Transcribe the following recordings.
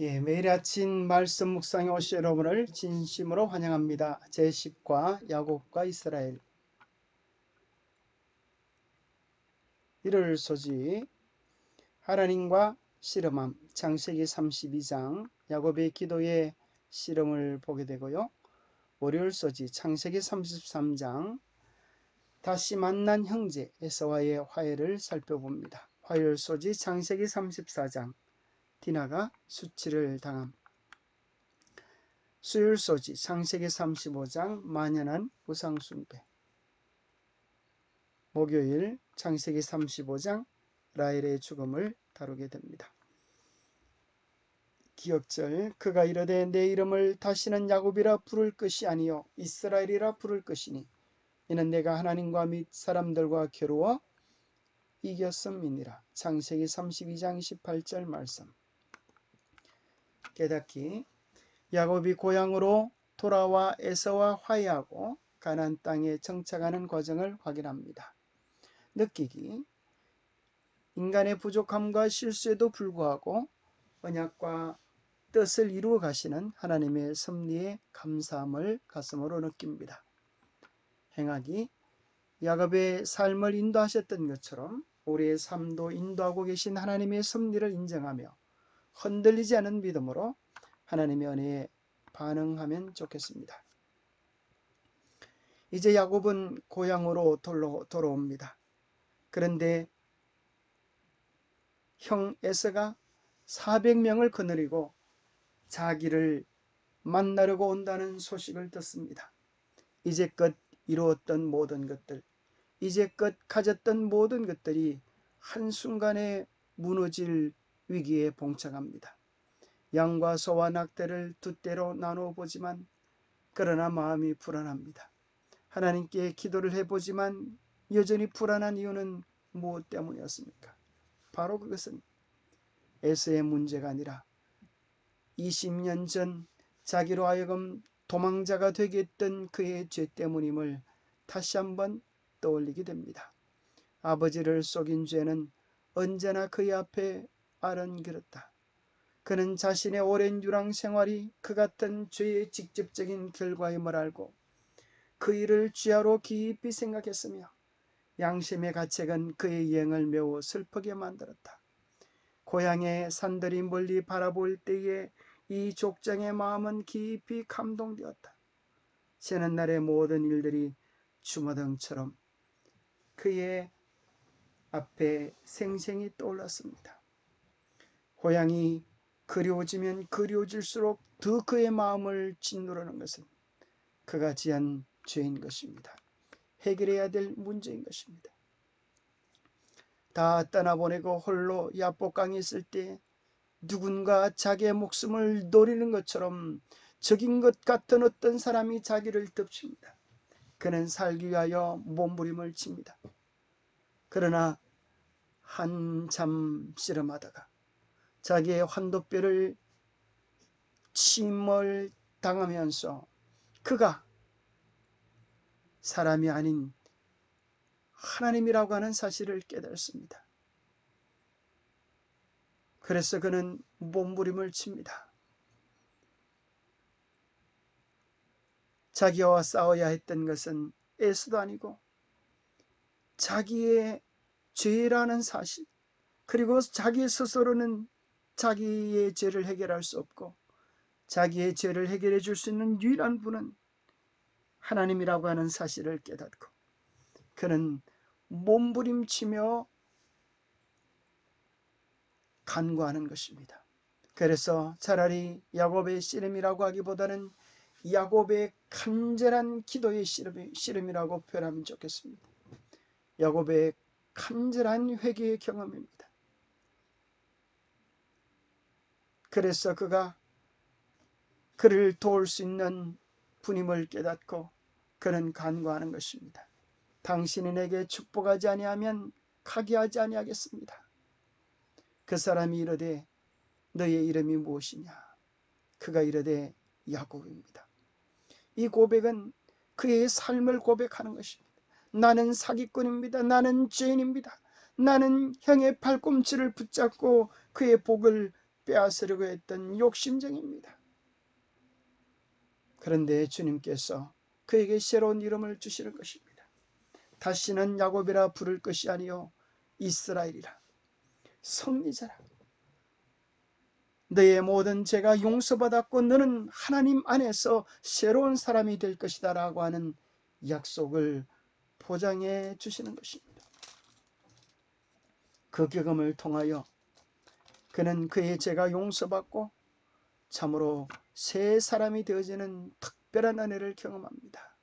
예, 매일 아침 말씀 묵상에 오신 여러분을 진심으로 환영합니다. 제10과 야곱과 이스라엘 1월 소지 하나님과 씨름함 창세기 32장 야곱의 기도의 씨름을 보게 되고요. 월요일 소지 창세기 33장 다시 만난 형제 에서와의 화해를 살펴봅니다. 화요일 소지 창세기 34장 디나가 수치를 당함. 수요일 소지 창세기 35장 만연한 우상숭배. 목요일 창세기 35장 라헬의 죽음을 다루게 됩니다. 기억절 그가 이르되 내 이름을 다시는 야곱이라 부를 것이 아니요 이스라엘이라 부를 것이니 이는 내가 하나님과 및 사람들과 겨루어 이겼음이니라. 창세기 32장 28절 말씀. 깨닫기 야곱이 고향으로 돌아와 에서와 화해하고 가나안 땅에 정착하는 과정을 확인합니다. 느끼기 인간의 부족함과 실수에도 불구하고 언약과 뜻을 이루어 가시는 하나님의 섭리에 감사함을 가슴으로 느낍니다. 행하기 야곱의 삶을 인도하셨던 것처럼 우리의 삶도 인도하고 계신 하나님의 섭리를 인정하며 흔들리지 않은 믿음으로 하나님의 은혜에 반응하면 좋겠습니다. 이제 야곱은 고향으로 돌아옵니다. 그런데 형 에서가 400명을 거느리고 자기를 만나려고 온다는 소식을 듣습니다. 이제껏 이루었던 모든 것들, 이제껏 가졌던 모든 것들이 한순간에 무너질 위기에 봉착합니다. 양과 소와 낙대를 두 때로 나누어 보지만 그러나 마음이 불안합니다. 하나님께 기도를 해보지만 여전히 불안한 이유는 무엇 때문이었습니까? 바로 그것은 에서의 문제가 아니라 20년 전 자기로 하여금 도망자가 되게 했던 그의 죄 때문임을 다시 한번 떠올리게 됩니다. 아버지를 속인 죄는 언제나 그의 앞에 아른거렸다. 그는 자신의 오랜 유랑 생활이 그 같은 죄의 직접적인 결과임을 알고 그 일을 죄하로 깊이 생각했으며 양심의 가책은 그의 여행을 매우 슬프게 만들었다. 고향의 산들이 멀리 바라볼 때에 이 족장의 마음은 깊이 감동되었다. 새는 날의 모든 일들이 주마등처럼 그의 앞에 생생히 떠올랐습니다. 고향이 그리워지면 그리워질수록 더 그의 마음을 짓누르는 것은 그가 지은 죄인 것입니다. 해결해야 될 문제인 것입니다. 다 떠나보내고 홀로 야복강에 있을 때 누군가 자기의 목숨을 노리는 것처럼 적인 것 같은 어떤 사람이 자기를 덮칩니다. 그는 살기 위하여 몸부림을 칩니다. 그러나 한참 씨름하다가 자기의 환도뼈를 침을 당하면서 그가 사람이 아닌 하나님이라고 하는 사실을 깨달습니다. 그래서 그는 몸부림을 칩니다. 자기와 싸워야 했던 것은 에스도 아니고 자기의 죄라는 사실 그리고 자기 스스로는 자기의 죄를 해결할 수 없고 자기의 죄를 해결해 줄 수 있는 유일한 분은 하나님이라고 하는 사실을 깨닫고 그는 몸부림치며 간구하는 것입니다. 그래서 차라리 야곱의 씨름이라고 하기보다는 야곱의 간절한 기도의 씨름, 이라고 표현하면 좋겠습니다. 야곱의 간절한 회개의 경험입니다. 그래서 그가 그를 도울 수 있는 분임을 깨닫고 그는 간구하는 것입니다. 당신이 내게 축복하지 아니하면 가게 하지 아니하겠습니다. 그 사람이 이르되 너의 이름이 무엇이냐? 그가 이르되 야곱입니다. 이 고백은 그의 삶을 고백하는 것입니다. 나는 사기꾼입니다. 나는 죄인입니다. 나는 형의 팔꿈치를 붙잡고 그의 복을 빼앗으려고 했던 욕심쟁입니다. 그런데 주님께서 그에게 새로운 이름을 주시는 것입니다. 다시는 야곱이라 부를 것이 아니요 이스라엘이라 성리자라 너의 모든 죄가 용서받았고 너는 하나님 안에서 새로운 사람이 될 것이다 라고 하는 약속을 보장해 주시는 것입니다. 그 경험을 통하여 그는 그의 죄가 용서받고 참으로 새 사람이 되어지는 특별한 은혜를 경험합니다.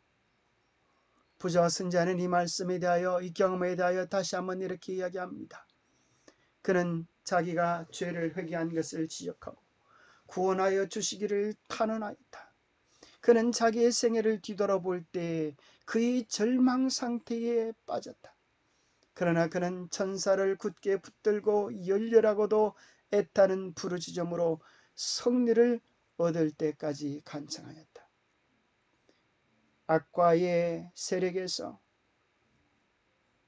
부자와 승자는 이 말씀에 대하여 이 경험에 대하여 다시 한번 이렇게 이야기합니다. 그는 자기가 죄를 회개한 것을 지적하고 구원하여 주시기를 탄원하였다. 그는 자기의 생애를 뒤돌아볼 때 그의 절망 상태에 빠졌다. 그러나 그는 천사를 굳게 붙들고 열렬하고도 애타는 부르짖음으로 성리를 얻을 때까지 간청하였다. 악과의 세력에서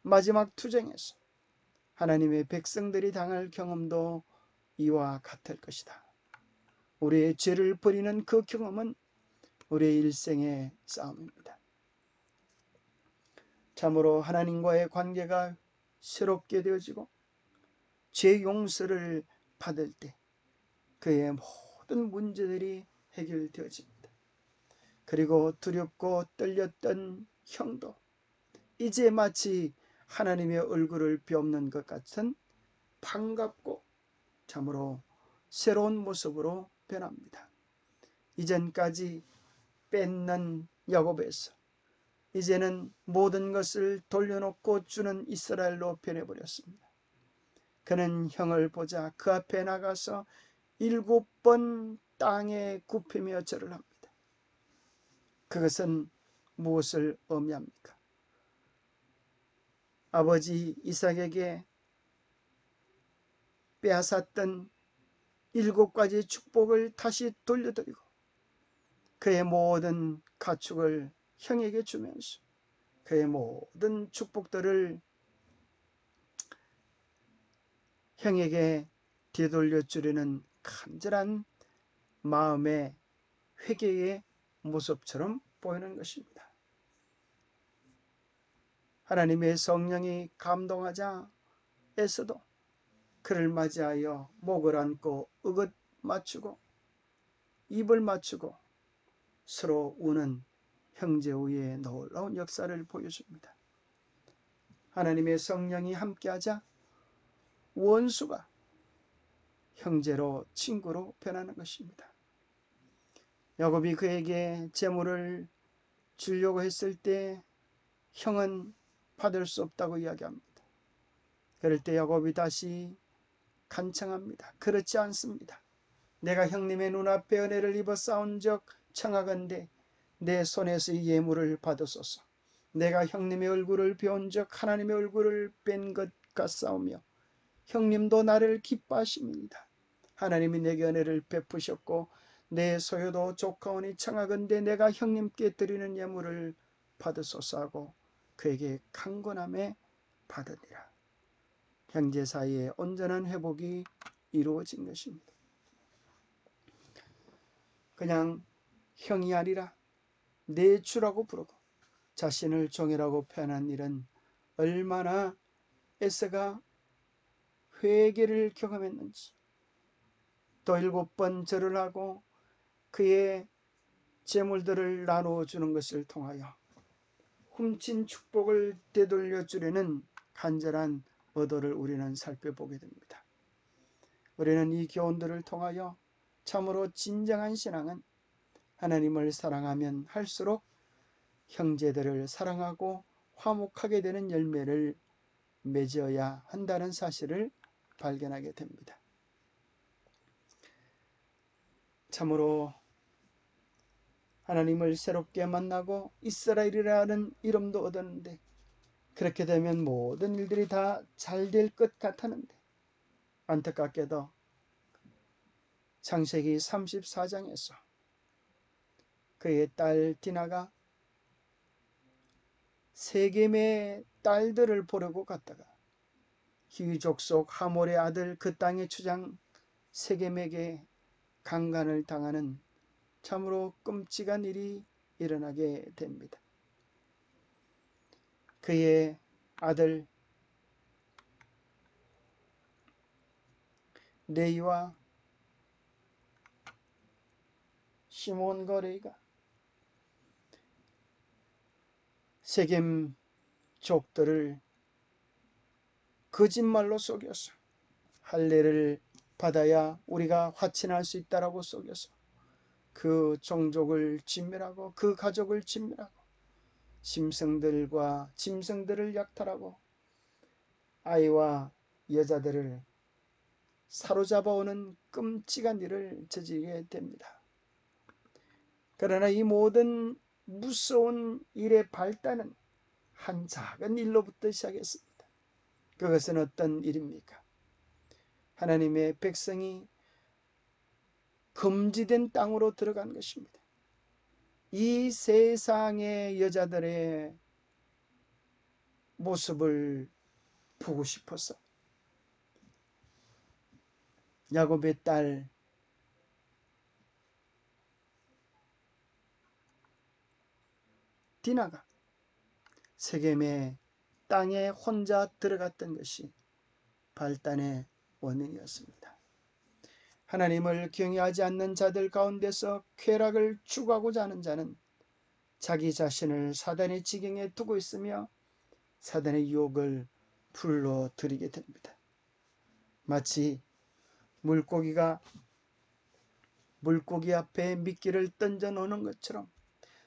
마지막 투쟁에서 하나님의 백성들이 당할 경험도 이와 같을 것이다. 우리의 죄를 버리는 그 경험은 우리의 일생의 싸움입니다. 참으로 하나님과의 관계가 새롭게 되어지고 죄 용서를 받을 때 그의 모든 문제들이 해결되어집니다. 그리고 두렵고 떨렸던 형도 이제 마치 하나님의 얼굴을 뵙는 것 같은 반갑고 참으로 새로운 모습으로 변합니다. 이전까지 뺏는 야곱에서 이제는 모든 것을 돌려놓고 주는 이스라엘로 변해버렸습니다. 그는 형을 보자 그 앞에 나가서 일곱 번 땅에 굽히며 절을 합니다. 그것은 무엇을 의미합니까? 아버지 이삭에게 빼앗았던 일곱 가지 축복을 다시 돌려드리고 그의 모든 가축을 형에게 주면서 그의 모든 축복들을 형에게 되돌려 주려는 간절한 마음의 회개의 모습처럼 보이는 것입니다. 하나님의 성령이 감동하자 에서도 그를 맞이하여 목을 안고 으긋 맞추고 입을 맞추고 서로 우는 형제우의 놀라운 역사를 보여줍니다. 하나님의 성령이 함께하자 원수가 형제로 친구로 변하는 것입니다. 야곱이 그에게 재물을 주려고 했을 때 형은 받을 수 없다고 이야기합니다. 그럴 때 야곱이 다시 간청합니다. 그렇지 않습니다. 내가 형님의 눈앞에 은혜를 입어 싸운 적 청하건대 내 손에서 이 예물을 받으소서. 내가 형님의 얼굴을 배운 적 하나님의 얼굴을 뺀 것 같사오며 형님도 나를 기뻐하십니다. 하나님이 내게 은혜를 베푸셨고 내 소유도 조카오니 청하건대 내가 형님께 드리는 예물을 받으소서 하고 그에게 강건함에 받으리라. 형제 사이에 온전한 회복이 이루어진 것입니다. 그냥 형이 아니라 내 주라고 부르고 자신을 종이라고 표현한 일은 얼마나 에서가 회개를 경험했는지 또 일곱 번 절을 하고 그의 재물들을 나누어 주는 것을 통하여 훔친 축복을 되돌려 주려는 간절한 의도를 우리는 살펴보게 됩니다. 우리는 이 교훈들을 통하여 참으로 진정한 신앙은 하나님을 사랑하면 할수록 형제들을 사랑하고 화목하게 되는 열매를 맺어야 한다는 사실을 발견하게 됩니다. 참으로 하나님을 새롭게 만나고 이스라엘이라는 이름도 얻었는데 그렇게 되면 모든 일들이 다 잘 될 것 같았는데 안타깝게도 창세기 34장에서 그의 딸 디나가 세겜의 딸들을 보려고 갔다가 희족속 하몰의 아들 그 땅의 주장 세겜에게 강간을 당하는 참으로 끔찍한 일이 일어나게 됩니다. 그의 아들 레이와 시몬 거레이가 세겜 족들을 거짓말로 속여서 할례를 받아야 우리가 화친할 수 있다라고 속여서 그 종족을 진멸하고 그 가족을 진멸하고 짐승들과 짐승들을 약탈하고 아이와 여자들을 사로잡아오는 끔찍한 일을 저지르게 됩니다. 그러나 이 모든 무서운 일의 발단은 한 작은 일로부터 시작했습니다. 그것은 어떤 일입니까? 하나님의 백성이 금지된 땅으로 들어간 것입니다. 이 세상의 여자들의 모습을 보고 싶어서 야곱의 딸 디나가 세겜의 땅에 혼자 들어갔던 것이 발단의 원인이었습니다. 하나님을 경외하지 않는 자들 가운데서 쾌락을 추구하고자 하는 자는 자기 자신을 사단의 지경에 두고 있으며 사단의 유혹을 불러들이게 됩니다. 마치 물고기가 물고기 앞에 미끼를 던져 놓는 것처럼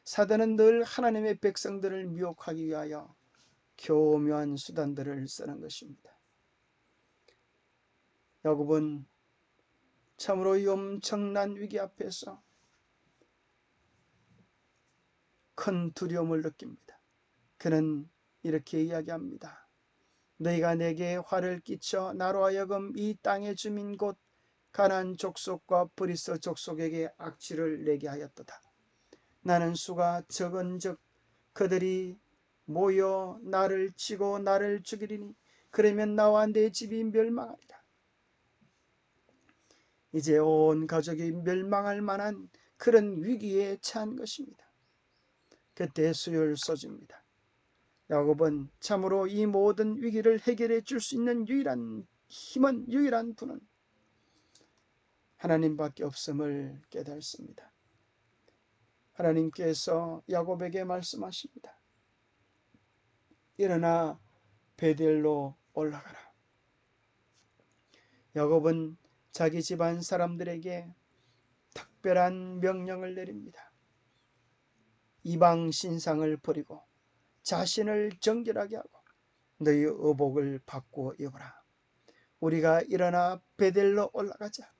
사단은 늘 하나님의 백성들을 미혹하기 위하여 교묘한 수단들을 쓰는 것입니다. 야곱은 참으로 이 엄청난 위기 앞에서 큰 두려움을 느낍니다. 그는 이렇게 이야기합니다. 너희가 내게 화를 끼쳐 나로 하여금 이 땅의 주민 곧 가난 족속과 브리스 족속에게 악취를 내게 하였도다. 나는 수가 적은 즉 그들이 모여 나를 치고 나를 죽이리니 그러면 나와 내 집이 멸망하리라. 이제 온 가족이 멸망할 만한 그런 위기에 처한 것입니다. 그때 수요를 써줍니다. 야곱은 참으로 이 모든 위기를 해결해 줄 수 있는 유일한 힘은 유일한 분은 하나님밖에 없음을 깨닫습니다. 하나님께서 야곱에게 말씀하십니다. 일어나 베델로 올라가라. 야곱은 자기 집안 사람들에게 특별한 명령을 내립니다. 이방 신상을 버리고 자신을 정결하게 하고 너희 의복을 바꾸어 입어라. 우리가 일어나 베델로 올라가자.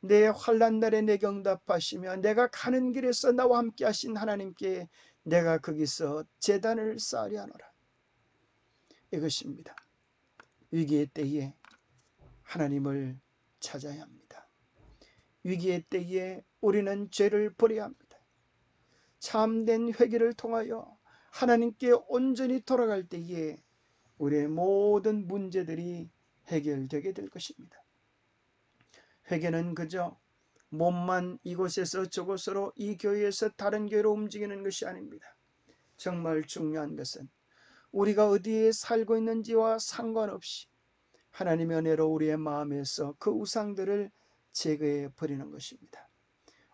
내 환란 날에 내 경답하시며 내가 가는 길에서 나와 함께 하신 하나님께 내가 거기서 재단을 쌓으려 하노라. 이것입니다. 위기의 때에 하나님을 찾아야 합니다. 위기의 때에 우리는 죄를 버려야 합니다. 참된 회개를 통하여 하나님께 온전히 돌아갈 때에 우리의 모든 문제들이 해결되게 될 것입니다. 회개는 그저 몸만 이곳에서 저곳으로 이 교회에서 다른 교회로 움직이는 것이 아닙니다. 정말 중요한 것은 우리가 어디에 살고 있는지와 상관없이 하나님의 은혜로 우리의 마음에서 그 우상들을 제거해 버리는 것입니다.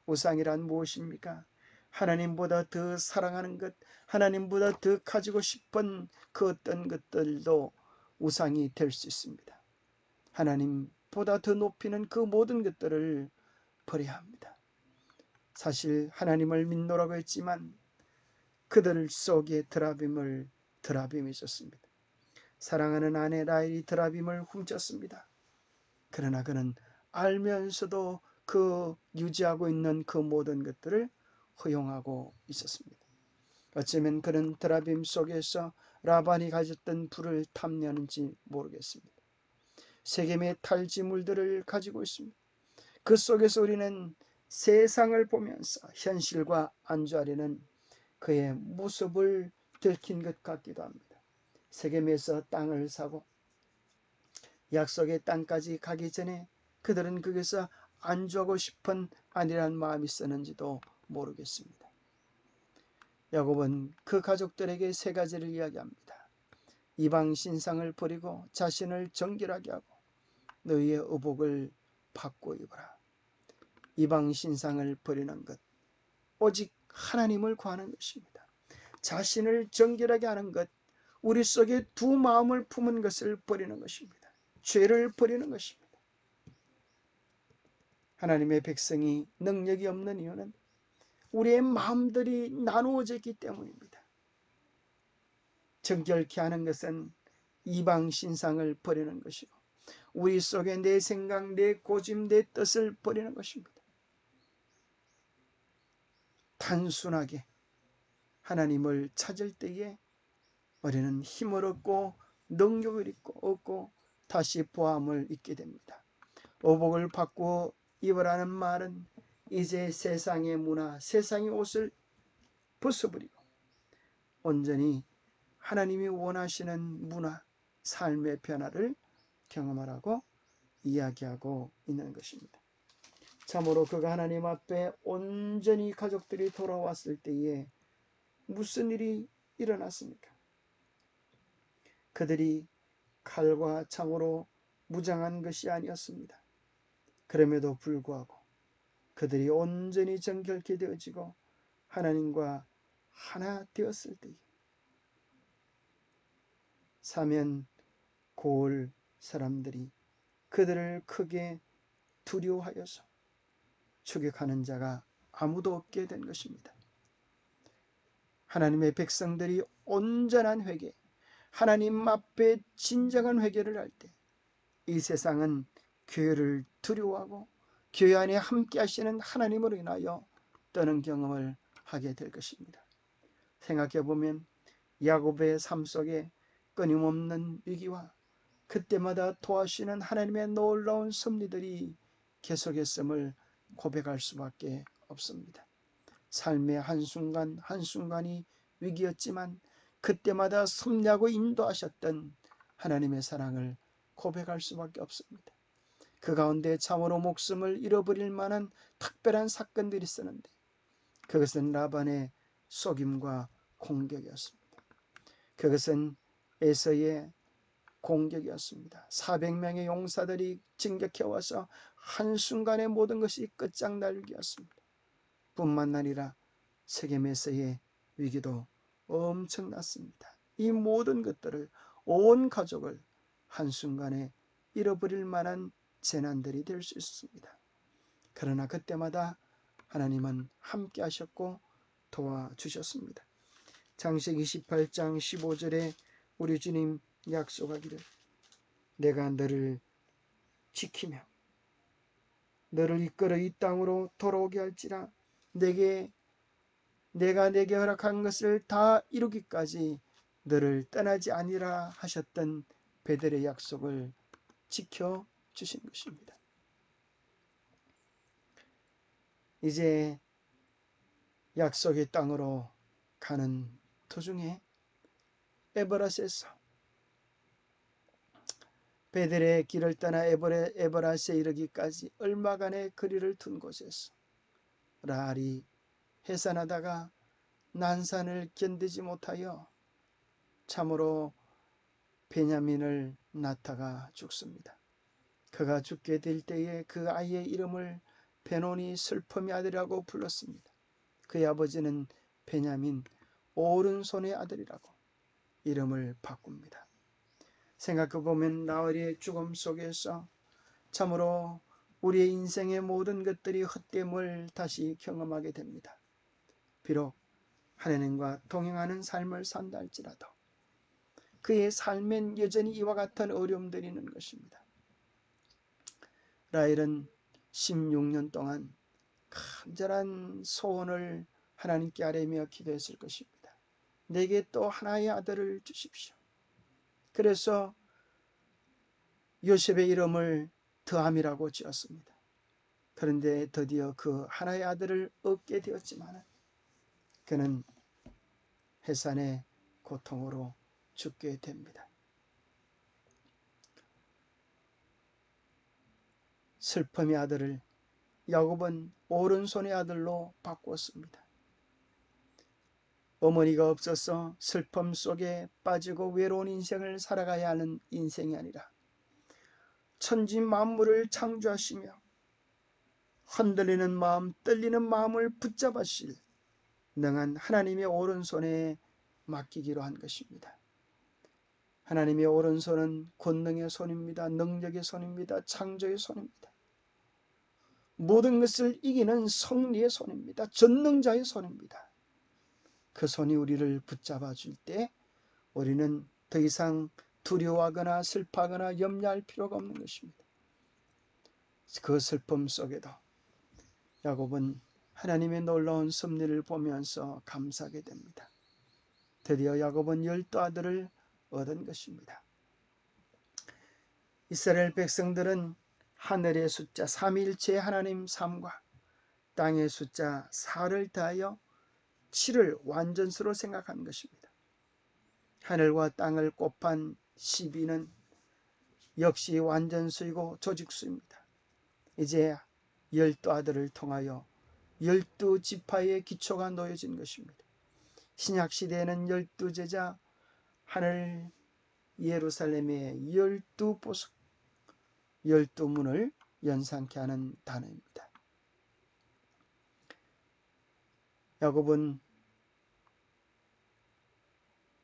우상이란 무엇입니까? 하나님보다 더 사랑하는 것, 하나님보다 더 가지고 싶은 그 어떤 것들도 우상이 될 수 있습니다. 하나님보다 더 높이는 그 모든 것들을 버려야 합니다. 사실 하나님을 믿노라고 했지만 그들 속에 드라빔을 드라빔이 있었습니다. 사랑하는 아내 라일이 드라빔을 훔쳤습니다. 그러나 그는 알면서도 그 유지하고 있는 그 모든 것들을 허용하고 있었습니다. 어쩌면 그는 드라빔 속에서 라반이 가졌던 불을 탐내는지 모르겠습니다. 세겜의 탈지물들을 가지고 있습니다. 그 속에서 우리는 세상을 보면서 현실과 안주하려는 그의 모습을 들킨 것 같기도 합니다. 세겜에서 땅을 사고 약속의 땅까지 가기 전에 그들은 거기서 안주하고 싶은 아니란 마음이 있었는지도 모르겠습니다. 야곱은 그 가족들에게 세 가지를 이야기합니다. 이방 신상을 버리고 자신을 정결하게 하고 너희의 의복을 바꿔 입어라. 이방 신상을 버리는 것 오직 하나님을 구하는 것입니다. 자신을 정결하게 하는 것 우리 속에 두 마음을 품은 것을 버리는 것입니다. 죄를 버리는 것입니다. 하나님의 백성이 능력이 없는 이유는 우리의 마음들이 나누어져 있기 때문입니다. 정결케 하는 것은 이방 신상을 버리는 것이고 우리 속에 내 생각, 내 고집, 내 뜻을 버리는 것입니다. 단순하게 하나님을 찾을 때에 우리는 힘을 얻고 능력을 얻고, 다시 보함을 잊게 됩니다. 오복을 바꾸어 입으라는 말은 이제 세상의 문화, 세상의 옷을 벗어버리고 온전히 하나님이 원하시는 문화, 삶의 변화를 경험하라고 이야기하고 있는 것입니다. 참으로 그가 하나님 앞에 온전히 가족들이 돌아왔을 때에 무슨 일이 일어났습니까? 그들이 칼과 창으로 무장한 것이 아니었습니다. 그럼에도 불구하고 그들이 온전히 정결케 되어지고 하나님과 하나 되었을 때에 사면 고을 사람들이 그들을 크게 두려워하여서 추격하는 자가 아무도 없게 된 것입니다. 하나님의 백성들이 온전한 회개, 하나님 앞에 진정한 회개를 할 때 이 세상은 교회를 두려워하고 교회 안에 함께 하시는 하나님으로 인하여 떠는 경험을 하게 될 것입니다. 생각해 보면 야곱의 삶 속에 끊임없는 위기와 그때마다 도와주시는 하나님의 놀라운 섭리들이 계속했음을 고백할 수밖에 없습니다. 삶의 한순간 한순간이 위기였지만 그때마다 섭리하고 인도하셨던 하나님의 사랑을 고백할 수밖에 없습니다. 그 가운데 참으로 목숨을 잃어버릴 만한 특별한 사건들이 있었는데 그것은 라반의 속임과 공격이었습니다. 그것은 에서의 공격이었습니다. 400명의 용사들이 진격해 와서 한순간에 모든 것이 끝장날기였습니다. 뿐만 아니라 세겜에서의 위기도 엄청났습니다. 이 모든 것들을 온 가족을 한순간에 잃어버릴 만한 재난들이 될 수 있습니다. 그러나 그때마다 하나님은 함께 하셨고 도와주셨습니다. 장식 28장 15절에 우리 주님 약속하기를 내가 너를 지키며 너를 이끌어 이 땅으로 돌아오게 할지라 내게 내가 내게 허락한 것을 다 이루기까지 너를 떠나지 아니라 하셨던 베델의 약속을 지켜 주신 것입니다. 이제 약속의 땅으로 가는 도중에 에버라스에서 베델의 길을 떠나 에버레, 에버라스에 이르기까지 얼마간의 거리를 둔 곳에서 라알이 해산하다가 난산을 견디지 못하여 참으로 베냐민을 낳다가 죽습니다. 그가 죽게 될 때에 그 아이의 이름을 베논이 슬픔의 아들이라고 불렀습니다. 그의 아버지는 베냐민 오른손의 아들이라고 이름을 바꿉니다. 생각해보면 나얼의 죽음 속에서 참으로 우리의 인생의 모든 것들이 헛됨을 다시 경험하게 됩니다. 비록 하나님과 동행하는 삶을 산다 할지라도 그의 삶엔 여전히 이와 같은 어려움들이 있는 것입니다. 라헬은 16년 동안 간절한 소원을 하나님께 아뢰며 기도했을 것입니다. 내게 또 하나의 아들을 주십시오. 그래서 요셉의 이름을 더함이라고 지었습니다. 그런데 드디어 그 하나의 아들을 얻게 되었지만 그는 해산의 고통으로 죽게 됩니다. 슬픔의 아들을 야곱은 오른손의 아들로 바꾸었습니다. 어머니가 없어서 슬픔 속에 빠지고 외로운 인생을 살아가야 하는 인생이 아니라 천지 만물을 창조하시며 흔들리는 마음, 떨리는 마음을 붙잡으실 능한 하나님의 오른손에 맡기기로 한 것입니다. 하나님의 오른손은 권능의 손입니다. 능력의 손입니다. 창조의 손입니다. 모든 것을 이기는 성리의 손입니다. 전능자의 손입니다. 그 손이 우리를 붙잡아 줄 때 우리는 더 이상 두려워하거나 슬퍼하거나 염려할 필요가 없는 것입니다. 그 슬픔 속에도 야곱은 하나님의 놀라운 섭리를 보면서 감사하게 됩니다. 드디어 야곱은 열두 아들을 얻은 것입니다. 이스라엘 백성들은 하늘의 숫자 3일체 하나님 3과 땅의 숫자 4를 더하여 7을 완전수로 생각한 것입니다. 하늘과 땅을 곱한 12는 역시 완전수이고 조직수입니다. 이제 열두 아들을 통하여 열두 지파의 기초가 놓여진 것입니다. 신약 시대에는 열두 제자 하늘 예루살렘의 열두 보석 열두 문을 연상케 하는 단어입니다. 야곱은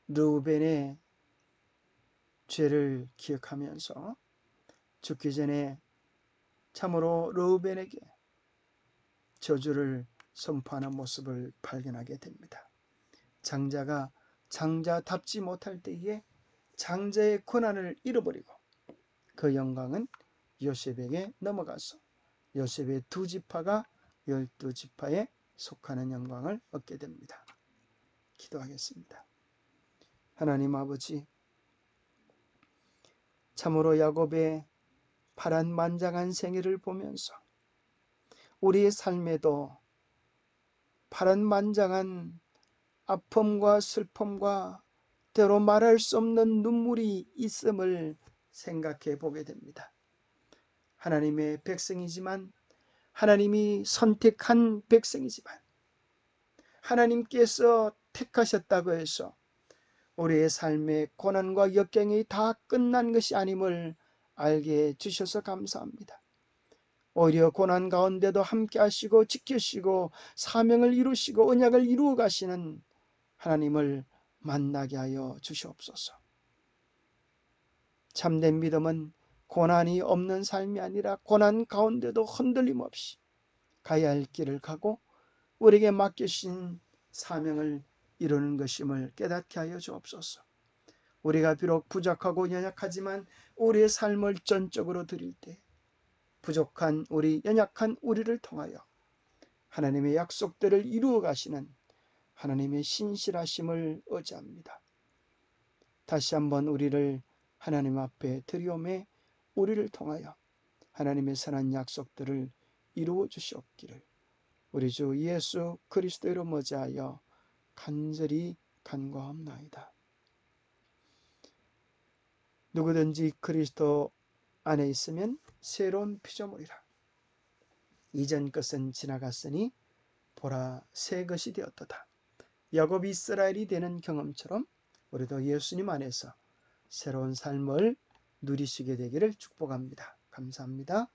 르우벤의 죄를 기억하면서 죽기 전에 참으로 르우벤에게 저주를 선포하는 모습을 발견하게 됩니다. 장자가 장자답지 못할 때에 장자의 권한을 잃어버리고 그 영광은 요셉에게 넘어가서 요셉의 두 지파가 열두 지파에 속하는 영광을 얻게 됩니다. 기도하겠습니다. 하나님 아버지 참으로 야곱의 파란만장한 생애를 보면서 우리의 삶에도 파란만장한 아픔과 슬픔과 때로 말할 수 없는 눈물이 있음을 생각해 보게 됩니다. 하나님의 백성이지만 하나님이 선택한 백성이지만 하나님께서 택하셨다고 해서 우리의 삶의 고난과 역경이 다 끝난 것이 아님을 알게 해주셔서 감사합니다. 오히려 고난 가운데도 함께 하시고 지키시고 사명을 이루시고 언약을 이루어 가시는 하나님을 만나게 하여 주시옵소서. 참된 믿음은 고난이 없는 삶이 아니라 고난 가운데도 흔들림 없이 가야 할 길을 가고 우리에게 맡기신 사명을 이루는 것임을 깨닫게 하여 주옵소서. 우리가 비록 부족하고 연약하지만 우리의 삶을 전적으로 드릴 때 부족한 우리 연약한 우리를 통하여 하나님의 약속들을 이루어 가시는 하나님의 신실하심을 의지합니다. 다시 한번 우리를 하나님 앞에 드리움에 우리를 통하여 하나님의 선한 약속들을 이루어 주시옵기를 우리 주 예수 그리스도로 머지하여 간절히 간과합나이다. 누구든지 그리스도 안에 있으면 새로운 피조물이라. 이전 것은 지나갔으니 보라 새 것이 되었도다. 야곱 이스라엘이 되는 경험처럼 우리도 예수님 안에서 새로운 삶을 누리시게 되기를 축복합니다. 감사합니다.